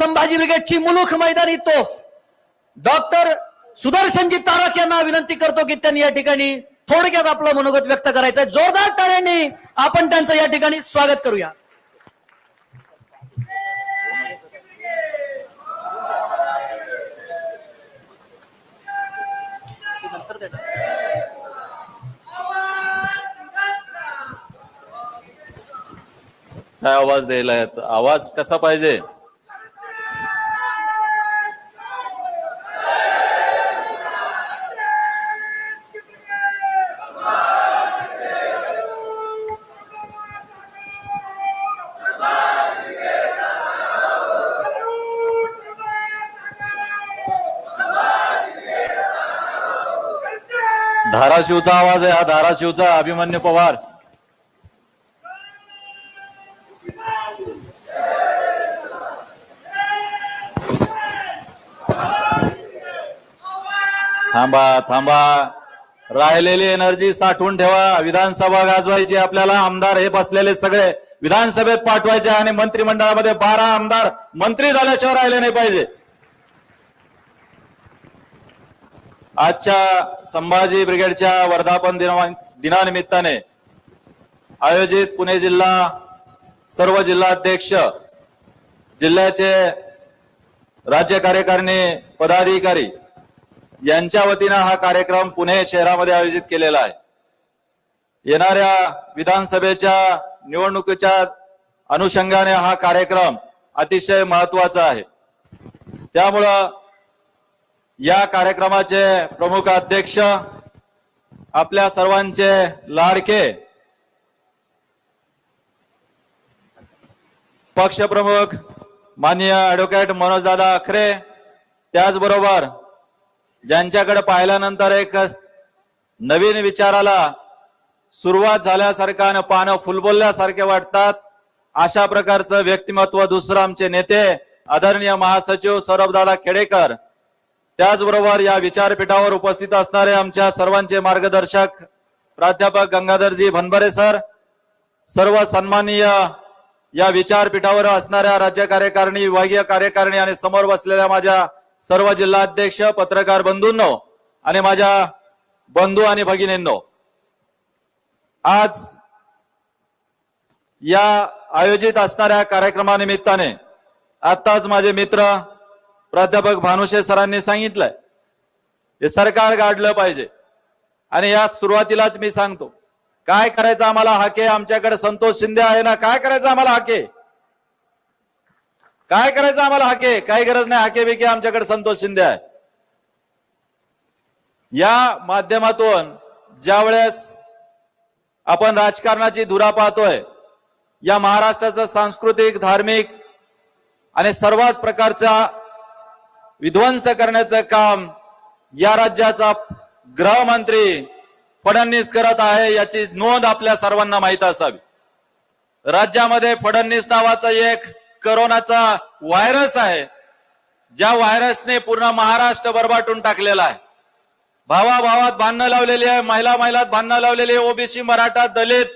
संभाजी ब्रिगेडची मुलुख मैदानी तोफ. डॉक्टर सुदर्शनजी तारक यांना विनंती करतो की त्यांनी या ठिकाणी थोडक्यात आपलं मनोगत व्यक्त करायचं जोरदार टाळ्यांनी आपण त्यांचं या ठिकाणी स्वागत करूया. काय आवाज द्यायला आवाज कसा पाहिजे? धाराशिवचा आवाज आहे हा धाराशिवचा अभिमन्यू पवार. थांबा थांबा. राहिलेली एनर्जी साठवून ठेवा. विधानसभा गाजवायची आपल्याला आमदार हे बसलेले सगळे. विधानसभेत पाठवायचे आणि मंत्रिमंडळामध्ये बारा आमदार मंत्री झाल्याशिवाय राहिले नाही पाहिजे. आजच्या संभाजी ब्रिगेडच्या वर्धापन दिना दिनानिमित्ताने आयोजित पुणे जिल्हा सर्व जिल्हाध्यक्ष जिल्ह्याचे राज्य कार्यकारिणी पदाधिकारी यांच्या वतीनं हा कार्यक्रम पुणे शहरामध्ये आयोजित केलेला आहे. येणाऱ्या विधानसभेच्या निवडणुकीच्या अनुषंगाने हा कार्यक्रम अतिशय महत्त्वाचा आहे. त्यामुळं या कार्यक्रमाचे प्रमुख अध्यक्ष आपल्या सर्वांचे लाडके पक्षप्रमुख माननीय ऍडव्होकेट मनोजदादा अखरे त्याचबरोबर ज्यांच्याकडे पाहिल्यानंतर एक नवीन विचाराला सुरुवात झाल्यासारखं आणि पानं फुलबोलल्यासारखे वाटतात अशा प्रकारचं व्यक्तिमत्व दुसरं आमचे नेते आदरणीय महासचिव सौरभदादा खेडेकर त्याचबरोबर या विचारपीठावर उपस्थित असणारे आमच्या सर्वांचे मार्गदर्शक प्राध्यापक गंगाधरजी भनबरे सर सर्व सन्माननीय या विचारपीठावर असणाऱ्या राज्य कार्यकारिणी विभागीय कार्यकारिणी आणि समोर बसलेल्या माझ्या सर्व जिल्हाध्यक्ष पत्रकार बंधूंनो आणि माझ्या बंधू आणि भगिनींनो आज या आयोजित असणाऱ्या कार्यक्रमानिमित्ताने आताच माझे मित्र प्राध्यापक भानुशे सरांनी सांगितलंय. हे सरकार गाडलं पाहिजे. आणि या सुरुवातीलाच मी सांगतो. काय करायचं आम्हाला हाके? आमच्याकडे संतोष शिंदे आहे ना? काय करायचं आम्हाला हाके? काय करायचं आम्हाला हाके? काही गरज नाही. हाके बिके आमच्याकडे संतोष शिंदे आहे. या माध्यमातून ज्या वेळेस आपण राजकारणाची धुरा पाहतोय या महाराष्ट्राचं सांस्कृतिक धार्मिक आणि सर्वच प्रकारचा विध्वंस करण्याचं काम या राज्याचा गृहमंत्री फडणवीस करत आहे याची नोंद आपल्या सर्वांना माहीत असावी. राज्यामध्ये फडणवीस नावाचा एक करोनाचा व्हायरस आहे ज्या व्हायरसने पूर्ण महाराष्ट्र बरबाटून टाकलेला आहे. भावा भावात भांडणं लावलेली आहे महिला महिलात भांडणं लावलेली आहे ओबीसी मराठा दलित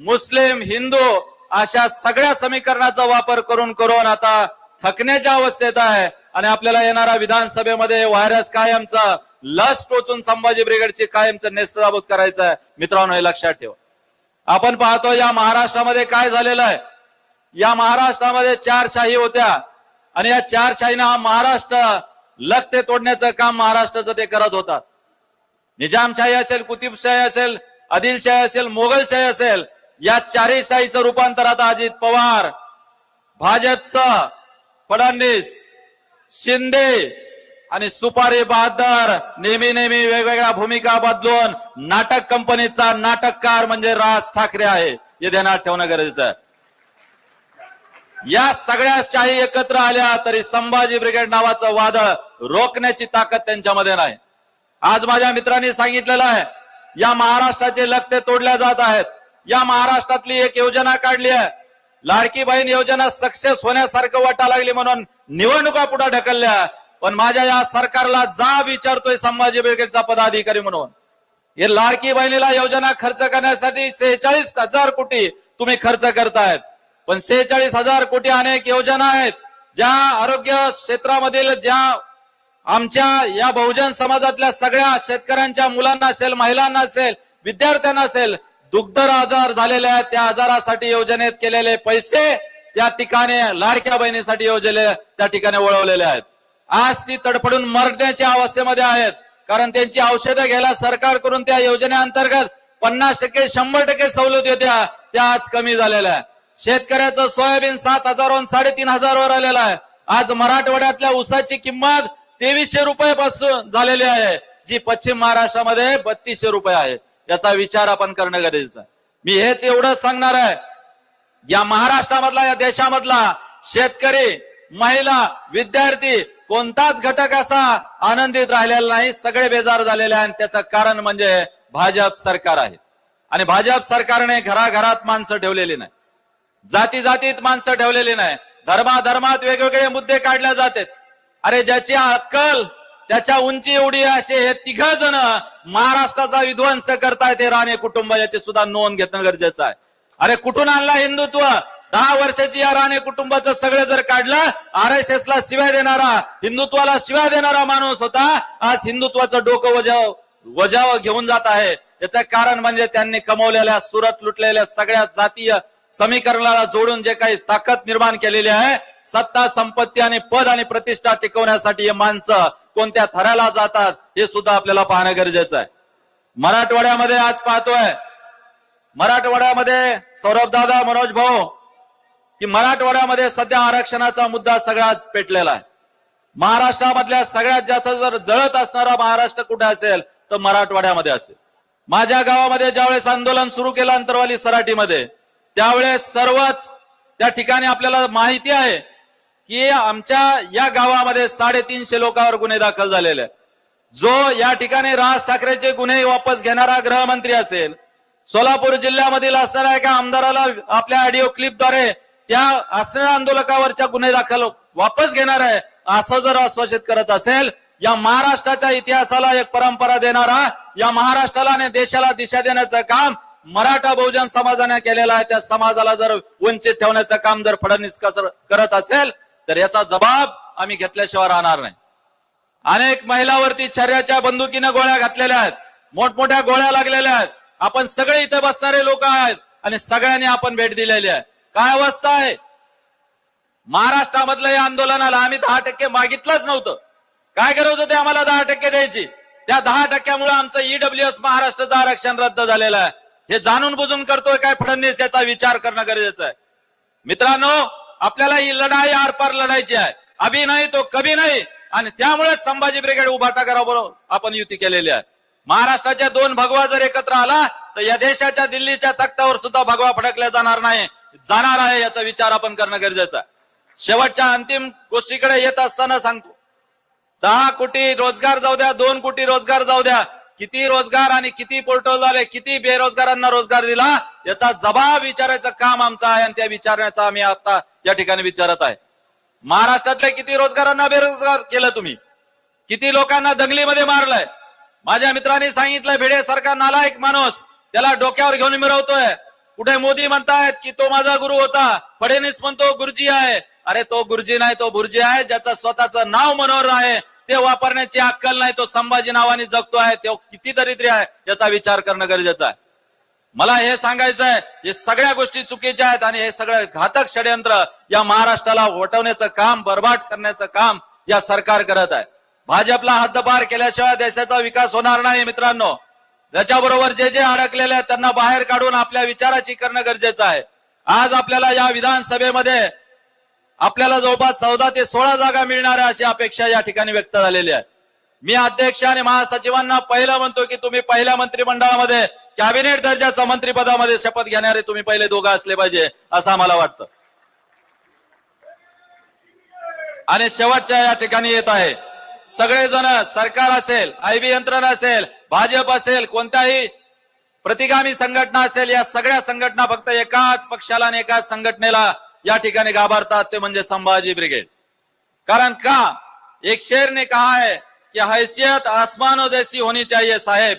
मुस्लिम हिंदू अशा सगळ्या समीकरणाचा वापर करून करून आता थकण्याच्या अवस्थेत आहे. आणि आपल्याला येणारा विधानसभेमध्ये व्हायरस कायमचा लस टोचून संभाजी ब्रिगेडची कायमचं नेस्तनाबूत करायचं आहे मित्रांनो हे लक्षात ठेवा. आपण पाहतो या महाराष्ट्रामध्ये काय झालेलं आहे? या महाराष्ट्रामध्ये चार शाही होत्या. आणि या चारशाहीनं हा महाराष्ट्र लखते तोडण्याचं काम महाराष्ट्राचं ते करत होतात. निजामशाही असेल कुतुबशाही असेल आदिलशाही असेल मोगलशाही असेल या चारही शाहीचं रूपांतर आता अजित पवार भाजपचं फडणवीस शिंदे आणि सुपारी बहादर नेहमी नेहमी वेगवेगळ्या भूमिका बदलून नाटक कंपनीचा नाटककार म्हणजे राज ठाकरे आहे. हे ध्यानात ठेवणं गरजेचं आहे. या सगळ्या शाही एकत्र आल्या तरी संभाजी ब्रिगेड नावाचं वादळ रोखण्याची ताकद त्यांच्यामध्ये नाही. आज माझ्या मित्रांनी सांगितलेलं आहे या महाराष्ट्राचे लक्ते तोडल्या जात आहेत. या महाराष्ट्रातली एक योजना काढली आहे. लाडकी बहीण योजना सक्सेस होण्यासारखं वाटा लागली म्हणून निवडणुका पुढे ढकलल्या. पण माझ्या या सरकारला जा विचारतोय संभाजी ब्रिगेडचा पदाधिकारी म्हणून. हे लाडकी बहिणीला योजना खर्च करण्यासाठी सेहेचाळीस हजार कोटी तुम्ही खर्च करतायत. पण सेहेचाळीस हजार कोटी अनेक योजना आहेत. ज्या आरोग्य क्षेत्रामधील ज्या आमच्या या बहुजन समाजातल्या सगळ्या शेतकऱ्यांच्या मुलांना असेल महिलांना असेल विद्यार्थ्यांना असेल दुग्ध आजार झालेले आहेत त्या आजारासाठी योजनेत केलेले पैसे त्या ठिकाणी लाडक्या बहिणीसाठी योजले त्या ठिकाणी वळवलेले आहेत. आज ती तडफडून मरण्याच्या अवस्थेमध्ये आहेत. कारण त्यांची औषधं घ्यायला सरकारकडून त्या योजनेअंतर्गत पन्नास टक्के शंभर टक्के सवलत होत्या त्या आज कमी झालेल्या आहे शेतकऱ्याचं सोयाबीन सात हजारवरून साडेतीन हजारवर आलेलं आहे. आज मराठवाड्यातल्या ऊसाची किंमत तेवीसशे रुपयापासून झालेली आहे जी पश्चिम महाराष्ट्रामध्ये बत्तीसशे रुपये आहे. याचा विचार आपण करणं गरजेचं आहे. मी हेच एवढं सांगणार आहे. या महाराष्ट्रामधला या देशामधला शेतकरी महिला विद्यार्थी कोणताच घटक असा आनंदित राहिलेला नाही सगळे बेजार झालेले आहे आणि त्याचं कारण म्हणजे भाजप सरकार आहे. आणि भाजप सरकारने घराघरात माणसं ठेवलेली नाही. जाती जातीत माणसं ठेवलेली नाही. धर्माधर्मात वेगवेगळे मुद्दे काढले जातात. अरे ज्याची अक्कल त्याच्या उंची एवढी असे हे तिघ जण महाराष्ट्राचा विध्वंस करतायत हे राणे कुटुंब याची सुद्धा नोंद घेणं गरजेचं आहे. अरे कुठून आणला हिंदुत्व? दहा वर्षाची या राणे कुटुंबाचं सगळं जर काढलं आर एस एस ला शिवाय देणारा हिंदुत्वाला शिवाय देणारा माणूस होता आज हिंदुत्वाचं डोकं वजाव वजाव घेऊन जात आहे. याचं कारण म्हणजे त्यांनी कमवलेल्या सुरत लुटलेल्या सगळ्या जातीय समीकरणाला जोडून जे काही ताकद निर्माण केलेली आहे सत्ता संपत्ती आणि पद आणि प्रतिष्ठा टिकवण्यासाठी हे माणसं कोणत्या थराला जातात हे सुद्धा आपल्याला पाहणं गरजेचं आहे. मराठवाड्यामध्ये आज पाहतोय. मराठवाड्यामध्ये सौरभ दादा मनोज भाऊ की मराठवाड्यामध्ये सध्या आरक्षणाचा मुद्दा सगळ्यात पेटलेला आहे. महाराष्ट्रामधल्या सगळ्यात जास्त जर जळत असणारा महाराष्ट्र कुठे असेल तर मराठवाड्यामध्ये असेल. माझ्या गावामध्ये ज्यावेळेस आंदोलन सुरू केलं अंतरवाली सराटीमध्ये त्यावेळेस सर्वच त्या ठिकाणी आपल्याला माहिती आहे की आमच्या या गावामध्ये साडेतीनशे लोकांवर गुन्हे दाखल झालेले आहेत. जो या ठिकाणी राज ठाकरेचे गुन्हे वापस घेणारा गृहमंत्री असेल सोलापूर जिल्ह्यामधील असणाऱ्या एका आमदाराला आपल्या ऑडिओ क्लिपद्वारे त्या असणाऱ्या आंदोलकावरच्या गुन्हे दाखल वापस घेणार आहे असं जर आश्वासित करत असेल या महाराष्ट्राच्या इतिहासाला एक परंपरा देणारा या महाराष्ट्राला आणि देशाला दिशा देण्याचं काम मराठा बहुजन समाजाने केलेलं आहे त्या समाजाला जर वंचित ठेवण्याचं काम जर फडणवीस करत असेल तर याचा जबाब आम्ही घेतल्याशिवाय राहणार नाही. अनेक महिलावरती शर्याच्या बंदुकीनं गोळ्या घातलेल्या आहेत. मोठमोठ्या गोळ्या लागलेल्या आहेत. आपण सगळे इथे बसणारे लोक आहेत आणि सगळ्यांनी आपण भेट दिलेली आहे. काय अवस्था आहे? महाराष्ट्रामधलं या आंदोलनाला आम्ही दहा टक्के मागितलंच नव्हतं. काय केलं होतं ते आम्हाला दहा टक्के द्यायची? त्या दहा टक्क्यामुळे आमचं ईडब्ल्यू एस महाराष्ट्राचं आरक्षण रद्द झालेलं आहे. हे जाणून बुजून करतोय काय फडणवीस याचा विचार करणं गरजेचं आहे. मित्रांनो आपल्याला ही लढाई आरपार लढायची आहे. अभि नाही तो कभी नाही. आणि त्यामुळे संभाजी ब्रिगेड उभाटा कराबरोबर आपण युती केलेली आहे. महाराष्ट्राच्या दोन भगवा जर एकत्र आला तर या देशाच्या दिल्लीच्या तख्तावर सुद्धा भगवा फडकल्या जाणार नाही. जाणार आहे याचा विचार आपण करणं गरजेचं आहे. शेवटच्या अंतिम गोष्टीकडे येत असताना सांगतो. दहा कोटी रोजगार जाऊ द्या दोन कोटी रोजगार जाऊ द्या. किती रोजगार आणि किती पोर्टल झाले किती बेरोजगारांना रोजगार दिला याचा जबाब विचारायचं काम आमचं आहे आणि त्या विचारण्याचा आम्ही आता या ठिकाणी विचारत आहे. महाराष्ट्रातल्या किती रोजगारांना बेरोजगार केलं तुम्ही? किती लोकांना दंगलीमध्ये मारलंय? माझ्या मित्रांनी सांगितलं भिडे सारखा नालायक माणूस त्याला डोक्यावर घेऊन मिरवतोय कुठे मोदी म्हणतायत की तो माझा गुरु होता. फडणवीस म्हणतो गुरुजी आहे. अरे तो गुरुजी नाही तो गुरुजी आहे ज्याचं स्वतःचं नाव मनोहर आहे ते वापरण्याची अक्कल नाही तो संभाजी नावाने जगतो आहे तो किती दरिद्री आहे याचा विचार करणं गरजेचं आहे. मला हे सांगायचं आहे हे सगळ्या गोष्टी चुकीच्या आहेत आणि हे सगळं घातक षडयंत्र या महाराष्ट्राला वटवण्याचं काम बरबाद करण्याचं काम या सरकार करत आहे. भाजपला हद्दपार केल्याशिवाय देशाचा विकास होणार नाही मित्रांनो. त्याच्याबरोबर जे जे अडकलेले आहेत त्यांना बाहेर काढून आपल्या विचाराची करणं गरजेचं आहे. आज आपल्याला या विधानसभेमध्ये आपल्याला जवळपास चौदा ते सोळा जागा मिळणार आहे अशी अपेक्षा या ठिकाणी व्यक्त झालेली आहे. मी अध्यक्ष आणि महासचिवांना पहिलं म्हणतो की तुम्ही पहिल्या मंत्रिमंडळामध्ये कॅबिनेट दर्जाचा मंत्रीपदामध्ये शपथ घेणारे तुम्ही पहिले दोघं असले पाहिजे असं आम्हाला वाटतं. आणि शेवटच्या या ठिकाणी येत आहे. सगळेजण सरकार असेल आयबी यंत्रणा असेल भाजप असेल कोणत्याही प्रतिगामी संघटना असेल या सगळ्या संघटना फक्त एकाच पक्षाला आणि एकाच संघटनेला या ठिकाणी गाभारतात ते म्हणजे संभाजी ब्रिगेड. कारण का? एक शेर ने कहा है कि हैसियत आसमानों जैसी होनी चाहिए साहेब.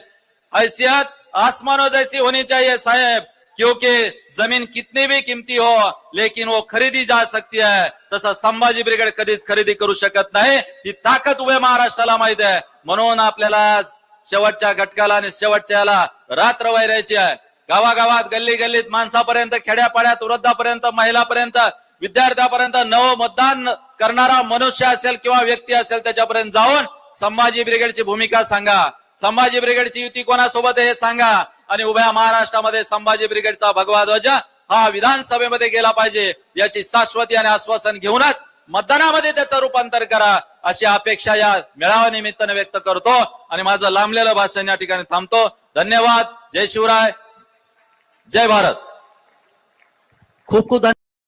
हैसियत आसमानों जैसी होनी चाहिए साहेब क्योंकि जमीन कितनी भी किमती हो लेकिन वो खरीदी जा सकती है। तसं संभाजी ब्रिगेड कधीच खरेदी करू शकत नाही. ही ताकद उभ्या महाराष्ट्राला माहीत आहे. म्हणून आपल्याला शेवटच्या घटकाला आणि शेवटच्या याला रात्र वैरायची आहे. गावागावात गल्ली गल्लीत माणसापर्यंत खेड्यापाड्यात वृद्धापर्यंत महिलापर्यंत विद्यार्थ्यापर्यंत नव मतदान करणारा मनुष्य असेल किंवा व्यक्ती असेल त्याच्यापर्यंत जाऊन संभाजी ब्रिगेडची भूमिका सांगा. संभाजी ब्रिगेडची युती कोणासोबत आहे हे सांगा. आणि उभ्या महाराष्ट्रामध्ये संभाजी ब्रिगेडचा भगवा ध्वज हा विधानसभेमध्ये गेला पाहिजे. याची शाश्वती आणि आश्वासन घेऊनच मतदानामध्ये त्याचं रूपांतर करा अशी अपेक्षा या मेळाव्या निमित्ताने व्यक्त करतो. आणि माझं लांबलेलं भाषण या ठिकाणी थांबतो. धन्यवाद. जय शिवराय. जय भारत. खूप खूप